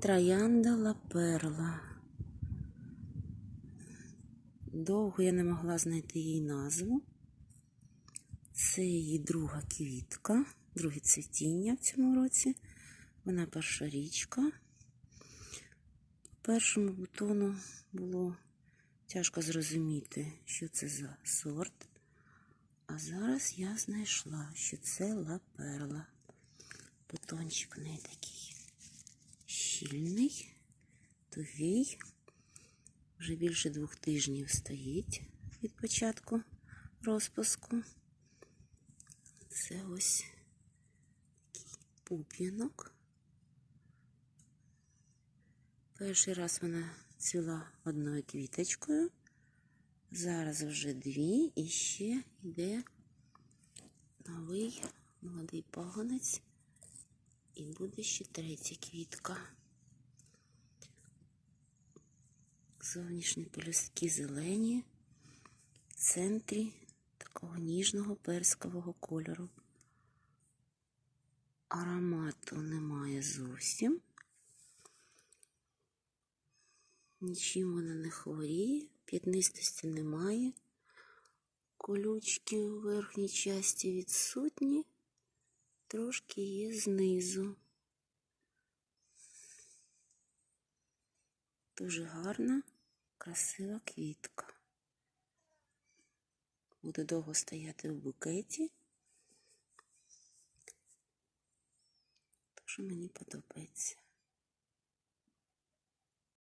Троянда Ла Перла. Довго я не могла знайти її назву. Це її друга квітка, друге цвітіння в цьому році. Вона перша річка. Першому бутону було тяжко зрозуміти, що це за сорт. А зараз я знайшла, що це Ла Перла. Бутончик в неї такий щільний, тугий. Вже більше двох тижнів стоїть від початку розпуску. Це ось такий пуп'янок. Перший раз вона цвіла одною квіточкою. Зараз вже дві і ще йде новий молодий пагонець. І буде ще третя квітка. Зовнішні пелюстки зелені, в центрі такого ніжного перскового кольору. Аромату немає зовсім. Нічим вона не хворіє, п'ятнистості немає. Колючки у верхній часті відсутні, трошки є знизу. Дуже гарна, красива квітка. Буде довго стояти в букеті. Дуже мені подобається.